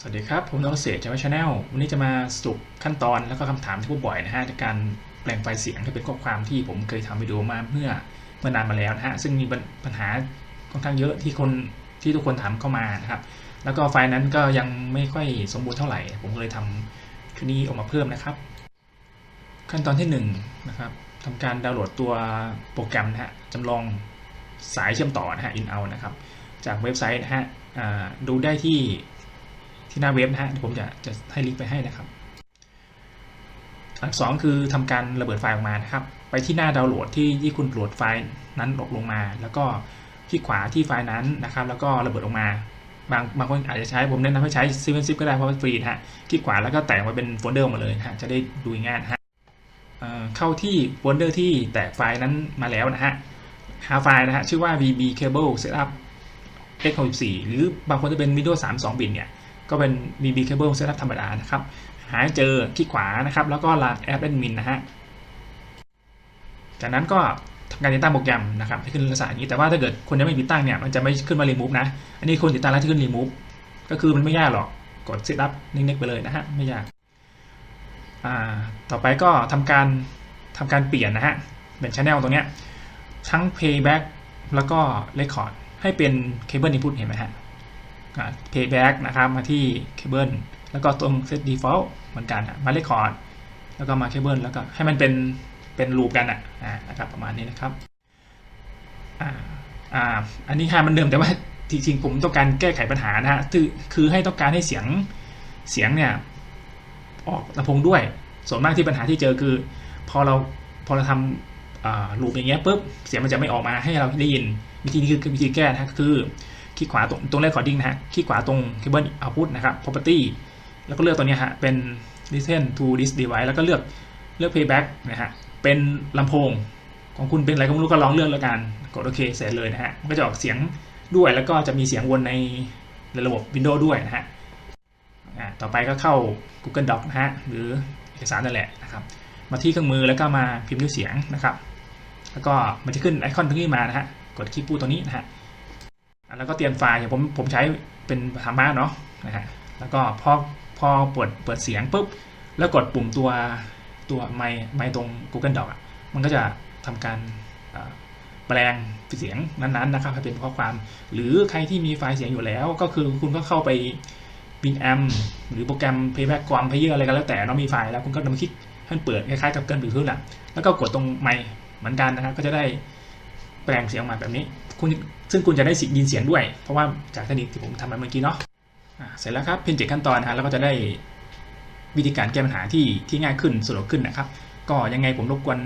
สวัสดีครับ ผมนกเกษตรจากชาแนลวันนี้จะมาสรุปขั้นตอนแล้วก็คำถามที่พบบ่อยนะฮะในการแปลงไฟล์เสียงให้เป็นข้อความที่ผมเคยทำวิดีโอมาเมื่อเมื่อนานมาแล้วนะฮะซึ่งมีปัญหาค่อนข้างเยอะที่คนที่ทุกคนถามเข้ามานะครับ แล้วก็ไฟล์นั้นก็ยังไม่ค่อยสมบูรณ์เท่าไหร่ ผมก็เลยทำคลิปนี้ออกมาเพิ่มนะครับ ขั้นตอนที่1นงนะครับทำการดาวน์โหลดตัวโปรแกรมนะฮะจำลองสายเชื่อมต่อนะฮะ in out นะครับจากเว็บไซต์นะฮะดูได้ที่ ที่หน้าเว็บนะฮะผมจะจะให้ลิงก์ไปให้นะครับอันสองคือทำการระเบิดไฟล์ออกมานะครับ ไปที่หน้าดาวน์โหลดที่ที่คุณโหลดไฟล์นั้นลงลงมา แล้วก็คลิกขวาที่ไฟล์นั้นนะครับ แล้วก็ระเบิดออกมา บางบางคนอาจจะใช้ผมแนะนำให้ใช้7 zip ก็ได้เพราะมันฟรีนะฮะคลิกขวาแล้วก็แตกมาเป็นโฟลเดอร์มาเลยนะฮะจะได้ดูง่ายนะฮะเเข้าที่โฟลเดอร์ที่แตกไฟล์นั้นมาแล้วนะฮะหาไฟล์นะฮะชื่อว่า vb cable setup x64 หรือบางคนจะเป็น Windows 3 2 บิตเนี่ย ก็เป็น vb cable setup ธรรมดานะครับ หาเจอคลิกขวานะครับ แล้วก็ run app admin นะฮะ จากนั้นก็ทำการติดตั้งโปรแกรมนะครับให้ขึ้นลักษณะอย่างนี้แต่ว่าถ้าเกิดคนยังไม่ติดตั้งเนี่ยมันจะไม่ขึ้นมา remove นะ อันนี้คนติดตั้งแล้วที่ขึ้น remove ก็คือมันไม่ยากหรอกกด setup นิ่งๆไปเลยนะฮะไม่ยากอ่าต่อไปก็ทำการทำการเปลี่ยนนะฮะเป็น channel ตรงเนี้ยทั้ง playback แล้วก็ record ให้เป็น cable input เห็นไหมฮะ playback นะครับมาที่ cable แล้วก็ตรง set default เหมือนกันมา record แล้วก็มา cable แล้วก็ให้มันเป็นเป็นลูปกันอะนะครับประมาณนี้นะครับอ่าอ่าอันนี้ค่ามันเดิมแต่ว่าจริงๆผมต้องการแก้ไขปัญหานะฮะคือคือให้ต้องการให้เสียงเสียงเนี่ยออกลำโพงด้วย ส่วนมากที่ปัญหาที่เจอคือ พอเราพอเราทำลูปอย่างเงี้ยปุ๊บเสียงมันจะไม่ออกมาให้เราได้ยินวิธีนี้คือวิธีแก้นะคือ คลิกขวาตรงตรง recording นะฮะคลิกขวาตรง cable output นะครับ property แล้วก็เลือกตัวนี้ฮะเป็น listen to this device แล้วก็เลือกเลือก playback นะฮะเป็นลำโพงของคุณเป็นอะไรก็ไม่รู้ก็ลองเลือกแล้วกันกดโอเคเสร็จเลยนะฮะมันก็จะออกเสียงด้วยแล้วก็จะมีเสียงวนในในระบบ Windows ด้วยนะฮะอ่าต่อไปก็เข้า Google Doc นะฮะหรือเอกสารนั่นแหละนะครับมาที่เครื่องมือแล้วก็มาพิมพ์ด้วยเสียงนะครับ แล้วก็มันจะขึ้นไอคอนตรงนี้มานะฮะกดคลิกปูตรงนี้นะฮะ แล้วก็เตรียมไฟล์อย่างผมผมใช้เป็นธรรมะเนาะนะฮะแล้วก็พอพอเปิดเปิดเสียงปุ๊บแล้วกดปุ่มตัวตัวไมค์ไมค์ตรง Google Doc อะมันก็จะทำการแปลงเสียงนั้นๆนะครับให้เป็นข้อความ หรือใครที่มีไฟล์เสียงอยู่แล้ว ก็คือคุณก็เข้าไป Winamp หรือโปรแกรม Playback กวาม Player อะไรก็แล้วแต่เนาะมีไฟล์แล้วคุณก็นำคลิกให้มันเปิดคล้ายๆกับเกินหรือพื้นแหละแล้วก็กดตรงไมค์เหมือนกันนะครับก็จะได้แปลงเสียงออกมาแบบนี้ คุณซึ่งคุณจะได้ยินเสียงด้วย เพราะว่าจากเทคนิคที่ผมทำมาเมื่อกี้เนาะเสร็จแล้วครับเพียงเจ็ดขั้นตอนนะฮะแล้วก็จะได้วิธีการแก้ปัญหาที่ที่ง่ายขึ้นสะดวกขึ้นนะครับ ก็ยังไงผมรบกวน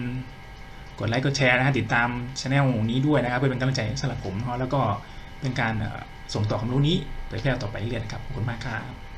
กดไลค์กดแชร์นะฮะติดตามช anel นี้ด้วยนะครับเพื่อเป็นกำลังใจสำหรับผมเนาะแล้วก็เป็นการส่งต่อความรู้นี้ไปแพร่ต่อไปเรื่อยๆนะครับขอบคุณมากครับ